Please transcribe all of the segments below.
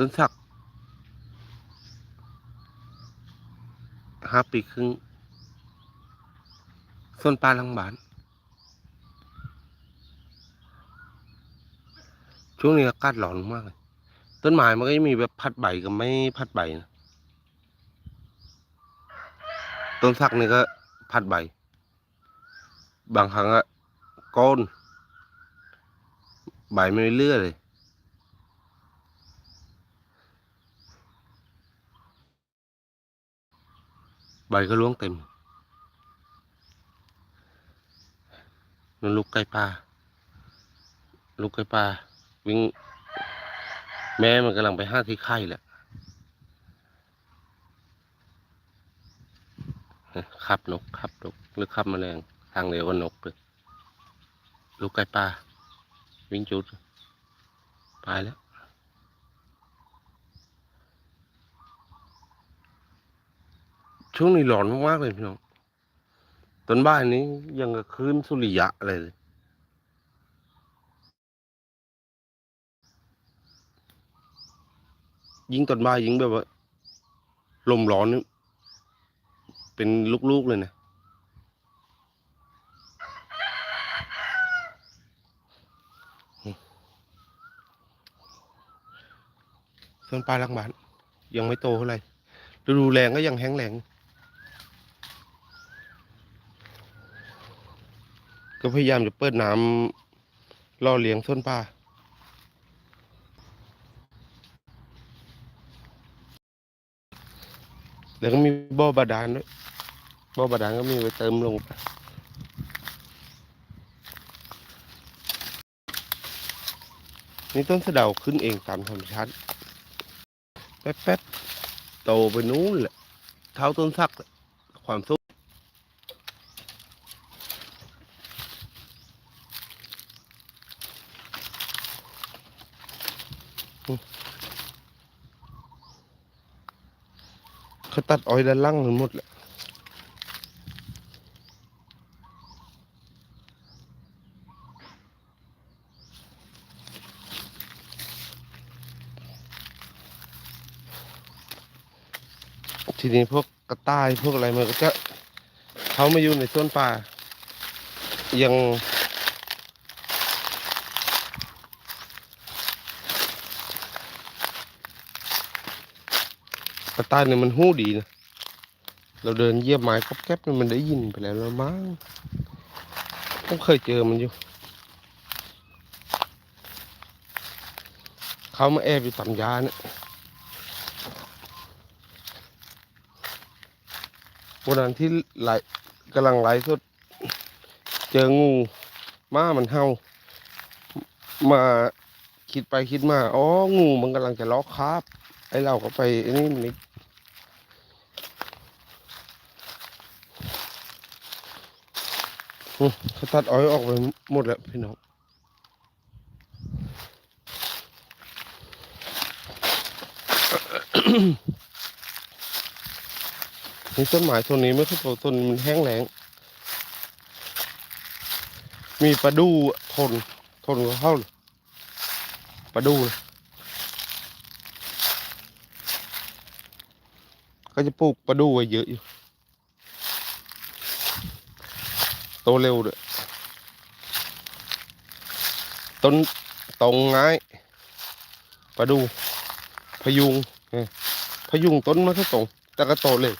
ต้นสักห้าปีครึ่งส้นปลาลังบาน ช่วงนี้อากาศร้อนมากเลย ต้นไม้มันก็จะมีแบบพัดใบกับไม่พัดใบนะต้นสักนี่ก็พัดใบ บางครั้งก็โก้นใบไม่เลื่อเลย ใบก็ร่วงเต็มนั่นลูกไก่ปลาลูกไก่ปลาวิ่ง แม่มันกำลังไปห้าที่ไข่แหละขับนกขับนกหรือขับแมลงทางเดียวกับนกเลยลูกไก่ปลาวิ่งจุดไปแล้ว ช่วงนี้ร้อนมากๆเลยพี่น้องต้นบ้านนี้ยังกับคืนสุริยะอะไรเลยยิ่งต้นบ้านยิ่งแบบว่าลมร้อนนี่เป็นลูกๆเลยนะต้นปลาลังบ้านยังไม่โตเท่าไหร่ฤดูแรงก็ยังแห้งแรง ก็พยายามจะเปิดน้ำล่อเลี้ยงต้นปลาแล้วก็มีบ่อบาดาลด้วยบ่อบาดาลก็มีไว้เติมลงไปนี่ต้นสะเดาขึ้นเองตามธรรมชาติแป๊บๆโตไปนู้นแหละ เท่าต้นสัก ความสูง เขาตัดอ้อยด้านล่างทั้งหมดแหละทีนี้พวกกระต่ายพวกอะไรมันก็จะเขามาอยู่ในสวนป่ายัง กระต่ายเนี่ยมันหู้ดีนะเราเดินเยียบไม้ก๊อบแก๊บเนี่ยมันได้ยินไปแล้วละมั้งต้องเคยเจอมันอยู่ เขามาแอบอยู่ตำยาเนี่ยวันนั้นที่ไหลกำลังไหลสดเจองูม้ามันเห่ามาคิดไปคิดมา อ๋อ งูมันกำลังจะล็อกคราบไอเราก็ไปอ้นี่มันอีกอืม เขาตัดอ้อยออกไปหมดแล้วพี่น้องนี่ต้นไม้ต้นนี้ไม่ใช่ต้นต้นมันแห้งแล้ง มีปลาดูทนทนกับเข้าเลยปลาดูเลยก็จะปลูกปลาดูไว้เยอะอยู่ โตเร็วด้วยต้นตรงง่ายปลาดู พยุงพยุงต้นมันก็ตรงแต่ก็โตเร็ว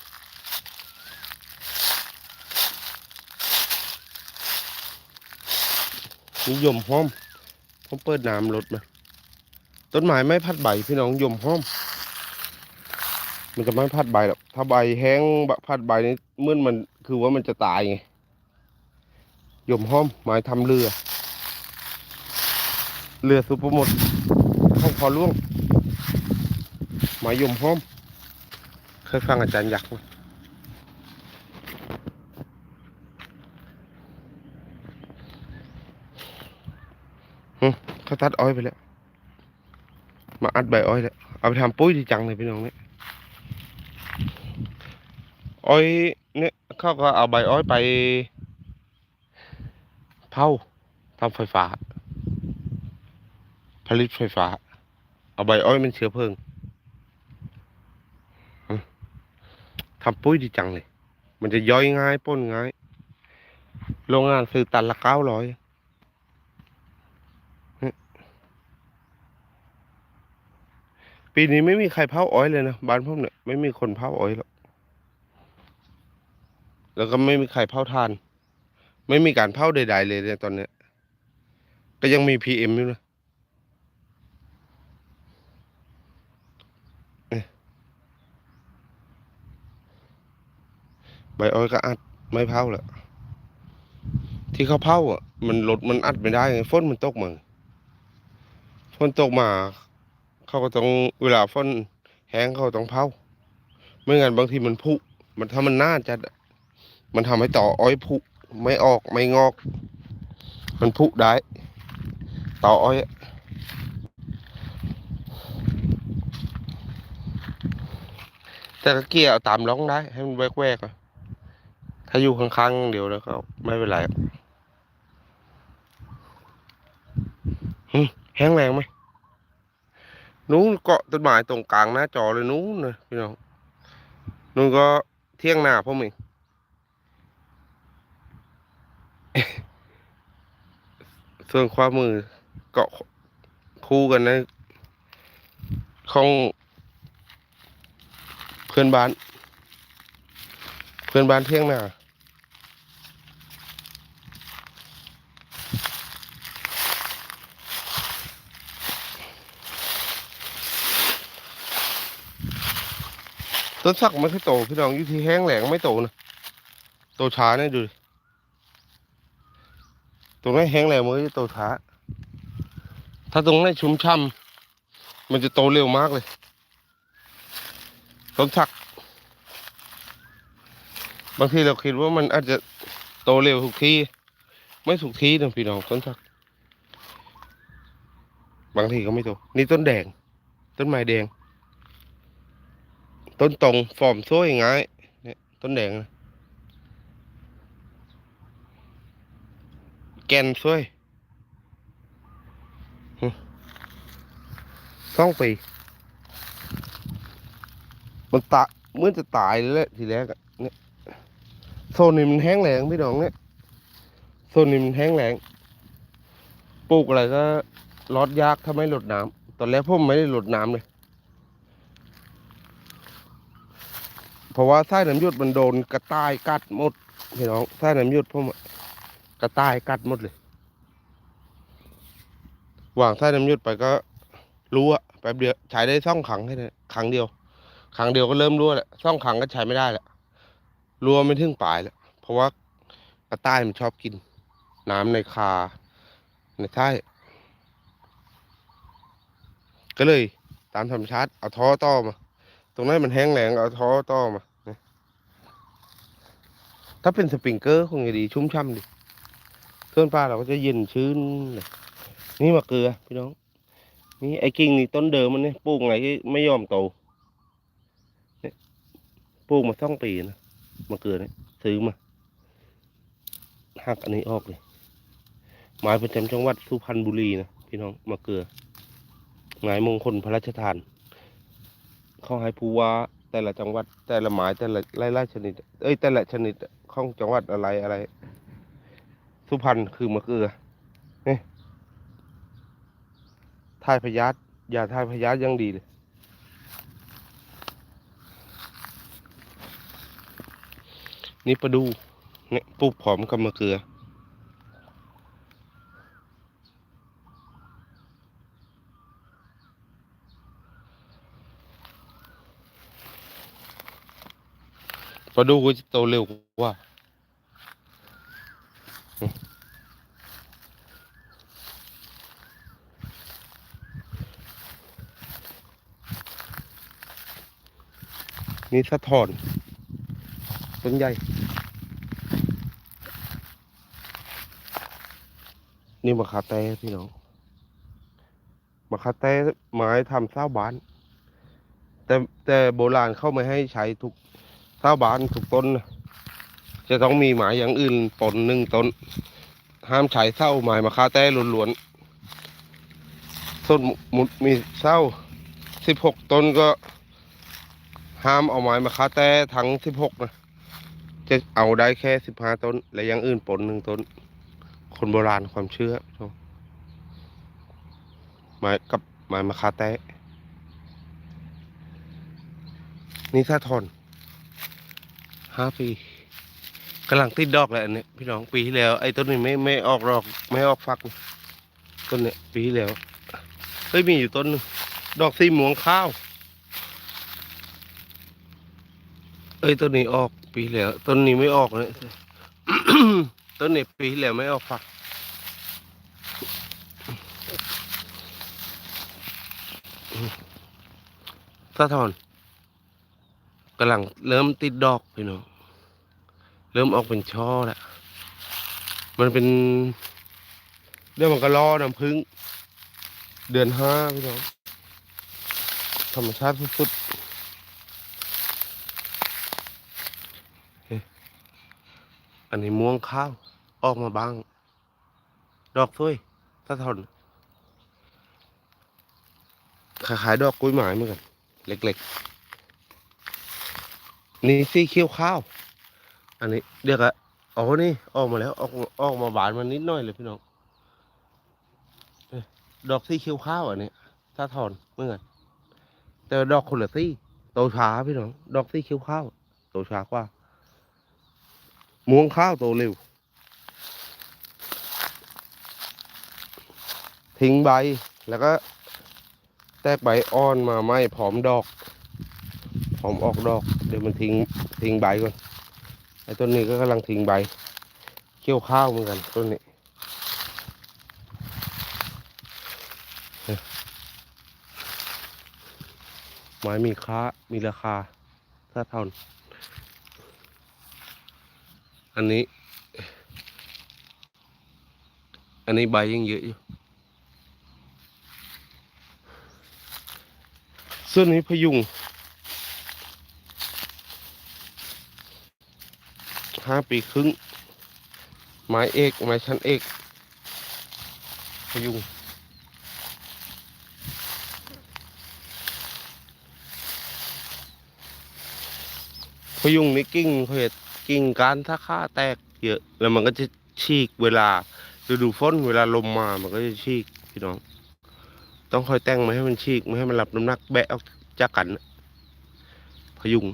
นิยมห้อมผมเปิดน้ำรถมาต้นไม้ไม่พัดใบพี่น้องยมห้อม มันจะไม่พัดใบหรอกถ้าใบแห้งบะพัดใบนี่มื่อมันคือว่ามันจะตายไง ยมห้อมไม้ทำเรือ เรือซุปรมดห้องพอล่วงไม้ยมห้อม เคยฟังอาจารย์ยักษ์ไหมเขาตัดอ้อยไปแล้ว มาอัดใบอ้อยแล้ว เอาไปทำปุ้ยดีจังเลยพี่น้องเนี่ยอ้อยเนี่ยเขาก็เอาใบอ้อยไป เผาทำไฟฟ้า ผลิตไฟฟ้า เอาใบอ้อยมันเชื้อเพลิงทำปุ้ยดีจังเลย มันจะย่อยง่ายป้นง่าย โรงงานซื้อตันละเก้าร้อยปีนี้ไม่มีใครเผาอ้อยเลยนะบ้านผมเนี่ยไม่มีคนเผาอ้อยหรอกแล้วก็ไม่มีใครเผาทาน ไม่มีการเผาใด ๆ เลยเนี่ยตอนเนี้ยก็ยังมีพีเอ็มอยู่นะใบอ้อยก็อัดไม่เผาแหละที่เขาเผาอะ มันรถมันอัดไม่ได้ไงฝนมันตกมาฝนตกมา เขาก็ต้องเวลาฝนแห้งเขาต้องเผาไม่งั้นบางทีมันผุมันถ้ามันน่าจะมันทำให้ต่ออ้อยผุ ไม่ออกไม่งอก มันผุได้ ต่ออ้อยอะแต่ก็เกี่ยวตามร้องได้ ให้มันแวกๆถ้าอยู่ข้างๆเดี๋ยวแล้วก็ไม่เป็นไรแห้งแรงไหมนู้นเกาะต้นไม้ตรงกลางหน้าจอเลยนู้นนะพี่น้องนู้นก็เที่ยงหน้าพ่อมึง ส่วนความมือเกาะคู่กันนะของเพื่อนบ้าน เพื่อนบ้านเที่ยงหน้าต้นสักไม่ค่อยโตพี่น้องอยู่ที่แห้งแหลงไม่โตนะโตช้าเนี่ยดูดิ ตรงนี้นแห้งแหลงมันก็จะโตช้า ถ้าตรงนี้นชุ่มช่ำมันจะโตเร็วมากเลยต้นสักบางทีเราคิดว่ามันอาจจะโตเร็วทุกทีไม่ถูกทีนะพี่น้องต้นสักบางทีก็ไม่โตนี่ต้นแดง ต้นไม้แดง ต้นตรงฟอร์มสวยง่ายเนี่ยต้นแดงนะ แกนสวยหึสองปีมันตะเหมื่อนจะตายเลยแหละทีแรกเนี่ยโซนนี้มันแห้งแรงพี่น้องเนี่ยโซนนี้มันแห้งแรงปลูกอะไรก็รอดยากถ้าไม่หลดน้ำตอนแรกผมไม่ได้หลดน้ำเลย เพราะว่าไส้น้ำยุดมันโดนกระต่ายกัดหมดพี่น้องไส้น้ำยุดผมอะ กระต่ายกัดหมดเลยวางไส้น้ำยุดไปก็รู้อะแป๊บเดียวใช้ได้ซ่องขังแค่นั้ขังเดียวครั้งเดียวก็เริ่มรั่วแหละซ่องขังก็ใช้ไม่ได้แหละรั่วไม่ถึงปลายแล้วเพราะว่ากระต่ายมันชอบกิน น้ำในคา ในไส้ก็เลย ตามธรรมชาติเอาท่อต่อมา ตรงนั้นมันแห้งแรงเอาท่อต่อมาถ้าเป็นสปริงเกอร์คงจะดีชุ่มช่ำดี เครื่องปลาเราก็จะเย็นชื้นเลยนี่มะเกลือพี่น้อง นี่ไอ้กิ่งนี่ต้นเดิมมันเนี่ยปลูกไงไม่ยอมโตเนี่ยปลูกมาสองปีนะมะเกลือเนี่ยซื้อมาหักอันนี้ออกเลยหมายประจำจังหวัดสุพรรณบุรีนะพี่น้องมะเกลือหมายมงคลพระราชทานเขาให้ผู้ว่าแต่ละจังหวัดแต่ละหมายแต่ละไล่ๆชนิด เอ้ยแต่ละชนิดของจังหวัดอะไรอะไร สุพรรณคือมะเกลือนี่ทายพยาธิยาทายพยาธิยังดีเลยนี่ปลาดูเนี่ยปลูกผอมกับมะเกลือ ปลาดูก็จะโตเร็วกว่า นี่สะทอน ต้นใหญ่ นี่มะขาแต้พี่น้องมะคาเต้ไม้ทำเศร้าบ้าน แต่แต่โบราณเข้าไม่ให้ใช้ทุกเศร้าบ้านทุกต้น จะต้องมีไม้อย่างอื่นปนหนึ่งต้น ห้ามใช้เศร้าไม้มะคาเต้ล้วนๆต้นมุดมีเศร้าสิบหกต้นก็ ห้ามเอาไม้มะคาเต้ทั้งสิบหกนะจะเอาได้แค่สิบห้าต้น และย่างอื่นปนหนึ่งต้น คนโบราณความเชื่อชมไม้กับไม้มะคาแตะนี่ถ้าทอนห้าปีกำลังติดดอกแล้วอันนี้พี่น้องปีที่แล้ว ไอ้ต้นนี้ไม่ไม่ออกดอก ไม่ออกฟักต้นเนี้ยปีที่แล้วเฮ้ยมีอยู่ต้นหนึงดอกสีม่วงข้าว เอ้ยต้นนี้ออกปีแล้วต้นนี้ไม่ออกเลยต้นนี้ปีแล้วไม่ออกฝักสะทอนกำลังเริ่มติดดอกพี่น้องเริ่มออกเป็นช่อแล้วมันเป็นเรื่องมันก็รอน้ำพึ่ง เดือนห้าพี่น้องธรรมชาติสุดๆเฮ้ย อันนี้ม่วงข้าว ออกมาบ้าง ดอกสวยสะทอนคล้ายๆดอกกล้วยไม้เหมือนกันเล็กๆ นี่สีเขียวข้าว อันนี้เดี๋ยวอะอ๋อนี่ออกมาแล้ว ออกออกมาบานมานิดหน่อยเลยพี่น้องดอกสีเขียวข้าวอันนี้ถ้าถอนเหมือนกันแต่ดอกคนละสีโตช้าพี่น้อง ดอกสีเขียวข้าวโตช้ากว่า ม่วงข้าวโตเร็ว ทิ้งใบแล้วก็ แตกใบอ่อนมาไหมพร้อมดอกพร้อมออกดอก เดี๋ยวมันทิ้งทิ้งใบก่อนไอ้ต้นนี้ก็กำลังทิ้งใบเคี่ยวข้าวเหมือนกันต้นนี้ไม้มีค่ามีราคาถ้าเท่าน อันนี้ อันนี้ใบยังเยอะอยู่ส่วนนี้พยุงห้าปีครึ่ง ไม้เอก ไม้ชั้นเอก พยุงพยุงนี่กิ่งเขาเห็ด กิ่งการถ้าค่าแตกเยอะแล้วมันก็จะฉีกเวลาฤดูฝนเวลาลมมามันก็จะฉีกพี่น้อง ต้องคอยแต่งไม่ให้มันฉีกไม่ให้มันหลับน้ำหนักแบะออกจากกัน พยุง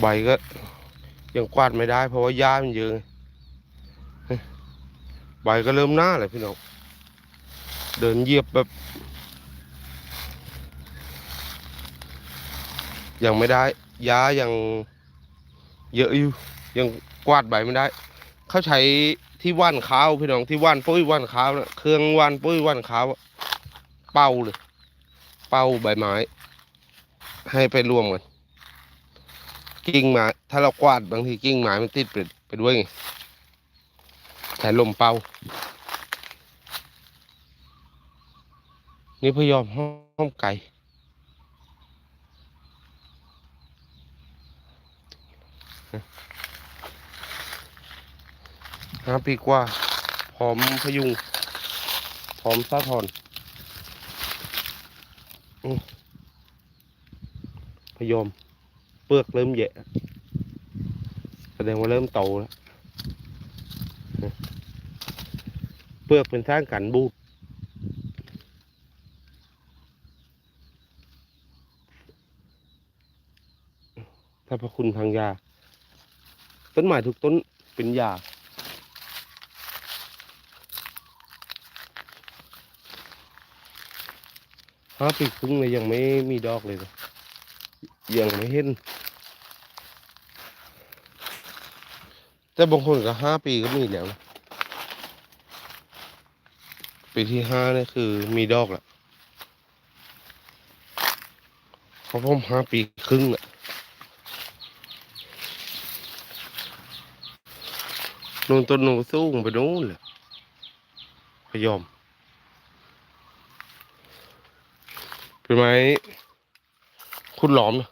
ใบก็ยังกวาดไม่ได้ เพราะว่าหญ้ามันเยอะไงใบก็เริ่มหน้าเลยพี่น้อง เดินเหยียบแบบ ยังไม่ได้หญ้ายังเยอะอยู่ยังกวาดใบไม่ได้ เขาใช้ที่ว่านข้าวพี่น้องที่ว่านปุ้ยว่านข้าวนะเครื่องว่านปุ้ยว่านข้าวเป่าเลย เป่าใบไม้ ให้ไปรวมกันกิ่งไม้ถ้าเรากวาดบางทีกิ่งไม้มันติดไปไปด้วยไงใช้ลมเป่านี่พยอมห้อมไก่ ห้าปีกว่า พร้อมพยุง พร้อมซาทอนอพยอม เปลือกเริ่มแยะแสดงว่าเริ่มโตแล้ว เปลือกเป็นสร้างกันบูดถ้าพระคุณทางยา ต้นไม้ทุกต้นเป็นยาห้าปีครึ่งเลยยังไม่มีดอกเลยนะยังไม่เห็น แต่บางคนก็ห้าปีก็มีแล้วนะปีที่ห้านี่คือมีดอกแล้วเพราะผมห้าปีครึ่งอะ นู่นต้นนูสูงไปนู่นเลยพยอมเป็นไม้ขุดหลอมนะ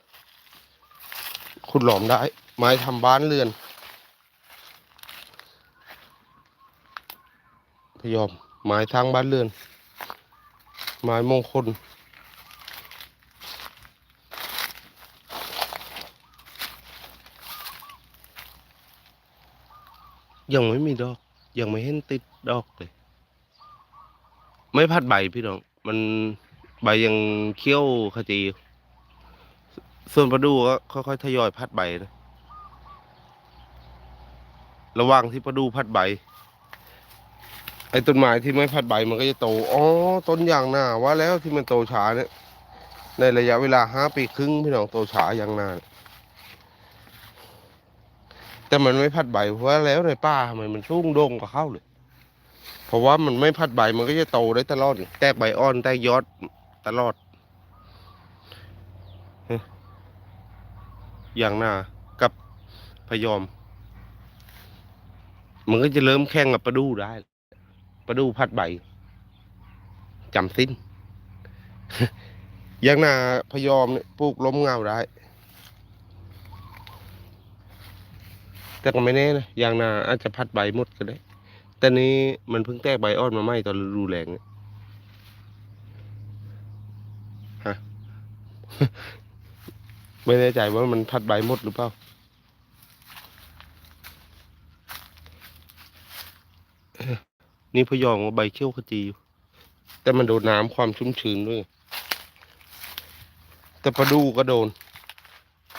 ขุดหลอมได้ ไม้ทำบ้านเรือน พยอมไม้ทางบ้านเรือน ไม้มงคล ยังไม่มีดอก ยังไม่เห็นติดดอกเลย ไม่พัดใบพี่น้อง มันใบยังเขี้ยวขจี ส่วนประดูก็ค่อยๆทยอยพัดใบนะ ระหว่างที่ประดูพัดใบ ไอ้ต้นไม้ที่ไม่พัดใบมันก็จะโต อ๋อ ต้นยางหน้าว่าแล้วที่มันโตช้าเนี่ย ในระยะเวลาห้าปีครึ่งพี่น้องโตช้ายางหน้า แต่มันไม่พัดใบเพราะแล้วในป่าทำไมมันสูงโด่งกว่าเข้าเลย เพราะว่ามันไม่พัดใบมันก็จะโตได้ตลอด แตกใบอ่อนแตกยอดตลอดเฮ้ยอย่างหน้ากับพยอม มันก็จะเริ่มแข่งกับประดูได้ประดูพัดใบจำสิ้นอย่างหน้าพยอมเนี่ยปลูกล้มเงาได้ แต่ก็ไม่แน่นะยางนาอาจจะพัดใบหมดก็ได้ แต่นี้มันเพิ่งแตกใบอ่อนมาไหมตอนฤดูแรงเนี่ยฮะไม่แน่ใจว่ามันพัดใบหมดหรือเปล่านี่พยอมว่าใบเขี้ยวขจีอยู่แต่มันโดนน้ำความชุ่มชื้นด้วย แต่ปลาดูก็โดน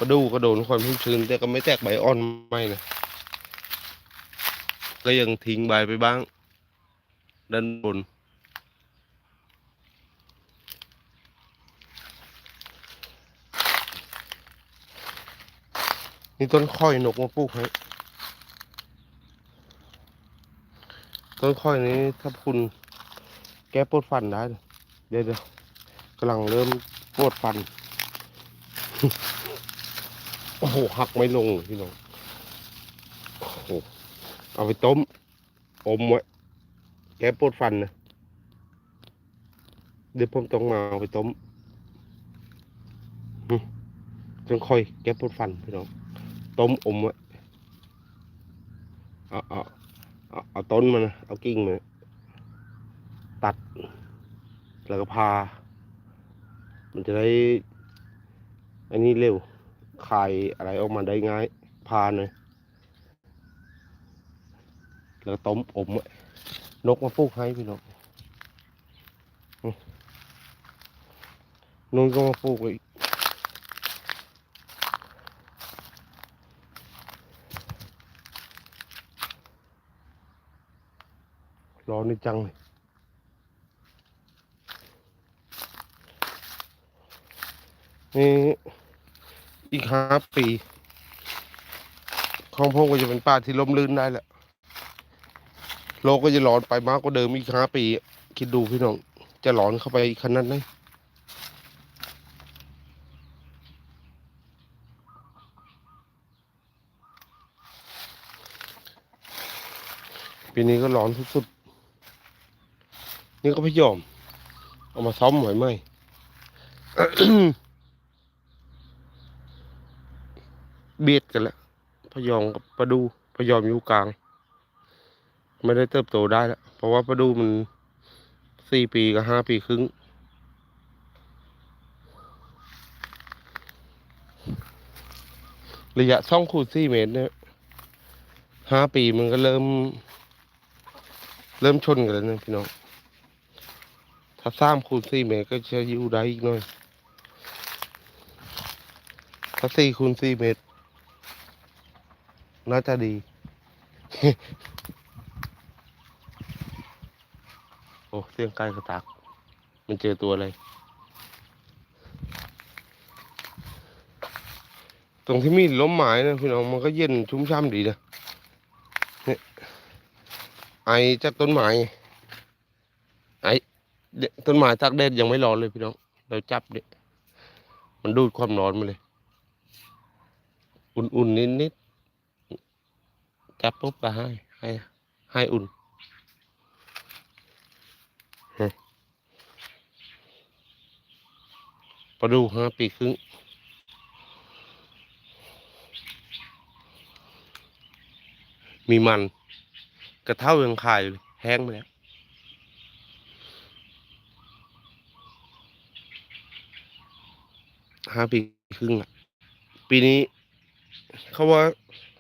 ปลาดูก็โดนความชุ่มชื้นแต่ก็ไม่แตกใบอ่อนไม่นะก็ยังทิ้งใบไปบ้าง ด้านบนนี่ต้นค่อยนกมาปลูกให้ต้นค่อยนี้ถ้าคุณแก้ปวดฟันได้ เดี๋ยวเดี๋ยวกำลังเริ่มปวดฟัน โอ้โหหักไม่ลงพี่น้องโอ้โหเอาไปต้ม อมไว้แก้ปวดฟันนะเดี๋ยวผมต้องมาเอาไปต้มอืมจนค่อยแก้ปวดฟันพี่น้องต้มอมไว้เอาเอาเอาเอาต้นมันนะเอากิ่งมันตัด แล้วก็พา มันจะได้ อันนี้เร็ว คายอะไรออกมาได้ง่าย พาน่อยแล้วต้มอมไว้นกมาปลูกให้พี่น้องนุ่นก็มาปลูกอีกร้อนนี่จังเลยนี่ อีกห้าปีของผมก็จะเป็นป่าที่ล่มลื่นได้แหละโลกก็จะร้อนไปมากกว่าเดิมอีกห้าปี คิดดูพี่น้อง จะร้อนเข้าไปขนาดไหนปีนี้ก็ร้อนสุดๆ นี่ก็พยอม เอามาซ้อมหน่อยไหม เบียดกันแล้วพยองกับประดูพยอมอยู่กลาง ไม่ได้เติบโตได้แล้วเพราะว่าประดูมันสี่ปีกับห้าปีครึ่งระยะสองคูณสี่เมตรเนี่ยห้าปีมันก็เริ่ม เริ่มชนกันแล้วนะพี่น้อง ถ้าสร้ามคูณสี่เมตรก็จะอยู่ได้อีกหน่อย ถ้าสี่คูณสี่เมตร น่าจะดี โอ้เสียงไกลกระตัก มันเจอตัวอะไรตรงที่มีล้มไม้นะพี่น้องมันก็เย็นชุ่มช่ำดีนะเนี่ยไอจากต้นไม้ไอต้นไม้ตากแดดยังไม่ร้อนเลยพี่น้อง เราจับเนี่ยมันดูดความร้อนมาเลย อุ่นๆนิด จับปุ๊บก็ให้ ให้ ให้อุ่นปลาดูห้าปีครึ่งมีมัน กระเท่ายังขายอยู่เลยแห้งไปแล้วห้าปีครึ่งอะ ปีนี้ เขาว่า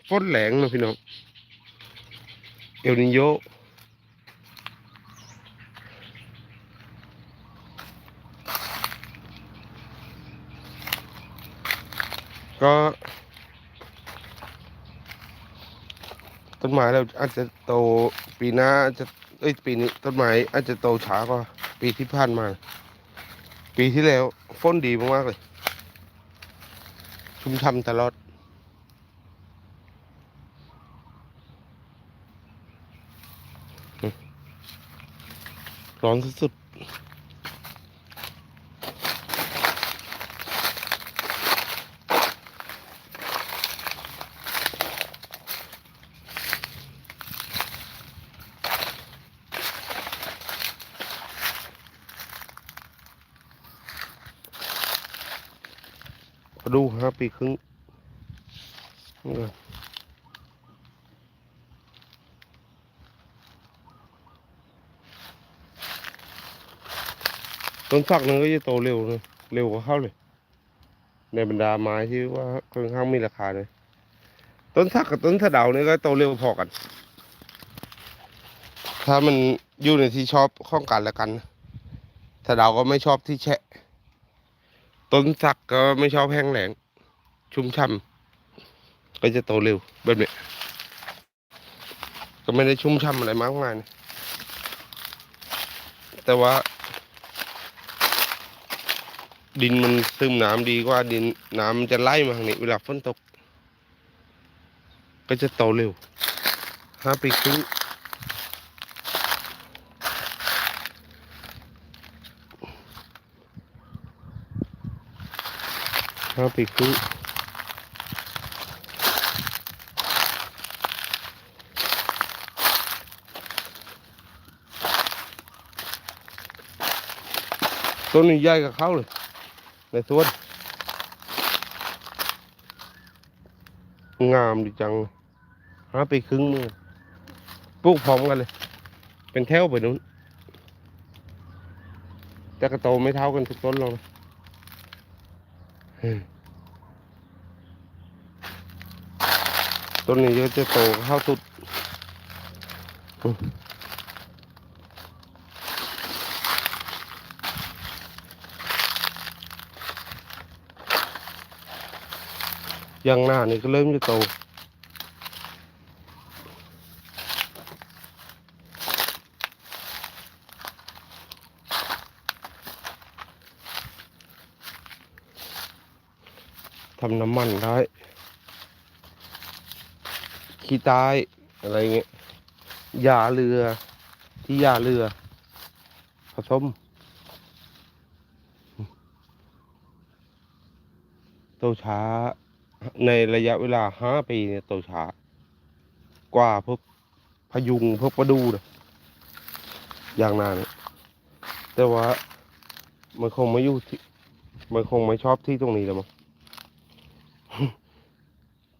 ฝนแหลงนะพี่น้อง เอลนิโยก็ต้นไม้เราอาจจะโตปีหน้าอาจจะเอ้ยปีนี้ต้นไม้อาจจะโตช้ากว่าปีที่ผ่านมา ปีที่แล้วฝนดีมากๆเลย ชุ่มช่ำตลอด ร้อนสุดๆดูห้าปีครึ่งเออ ต้นสักนั้นก็จะโตเร็วเลยเร็วกว่าเขาเลย ในบรรดาไม้ที่ว่าค่อนข้างมีราคาเลย ต้นสักกับต้นสะเดาเนี่ยก็โตเร็วพอกัน ถ้ามันอยู่ในที่ชอบข้องกันและกันสะเดาก็ไม่ชอบที่แฉะ ต้นสักก็ไม่ชอบแห้งแหลง ชุ่มช่ำก็จะโตเร็วแบบนี้ก็ไม่ได้ชุ่มช่ำอะไรมากมายนะแต่ว่า ดินมันซึมน้ำดีกว่าดินน้ำมันจะไล่มาทางนี้เวลาฝนตก ก็จะโตเร็วห้าปีครึ่งห้าปีครึ่งต้นนี้ใหญ่กับเขาเลย ในสวนงามดีจังหาไปครึ่งมือปลูกพร้อมกันเลย เป็นแถวไปนู้นแต่กระโตไม่เท่ากันทุกต้นหรอกต้นนี้ก็จะโตเข้าสุด ยางหน้านี่ก็เริ่มจะโตทำน้ำมันได้ขี้ใต้อะไรเงี้ยยาเรือที่ยาเรือผสมโตช้า ในระยะเวลาห้าปีเนี่ยโตช้ากว่าพวกพยุงพวกประดูนะอย่างนานเนี่ยแต่ว่ามันคงไม่อยู่ที่มันคงไม่ชอบที่ตรงนี้แล้วมั้ง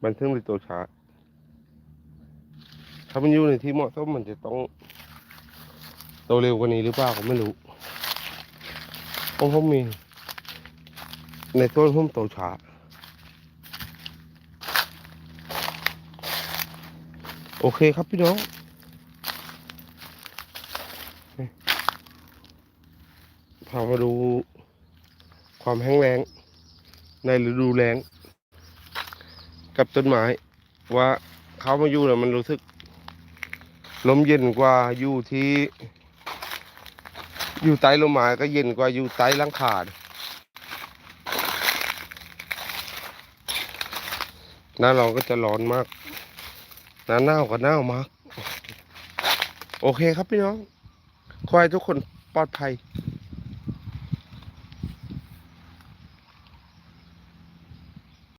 มันถึงเลยโตช้า ถ้ามันอยู่ในที่เหมาะสมมันจะต้องโตเร็วกว่านี้หรือเปล่าก็ไม่รู้เพราะผมมี ในต้นผมโตช้า โอเคครับพี่น้อง พามาดูความแห้งแล้ง ในฤดูแล้ง กับต้นไม้ ว่าเขามาอยู่แล้วมันรู้สึกลมเย็นกว่าอยู่ที่ อยู่ใต้ลมไม้ก็เย็นกว่าอยู่ใต้ลังคาหน้าร้อนก็จะร้อนมาก น้าเนาวก็เนามากโอเคครับพี่น้อง ขอให้ทุกคนปลอดภัย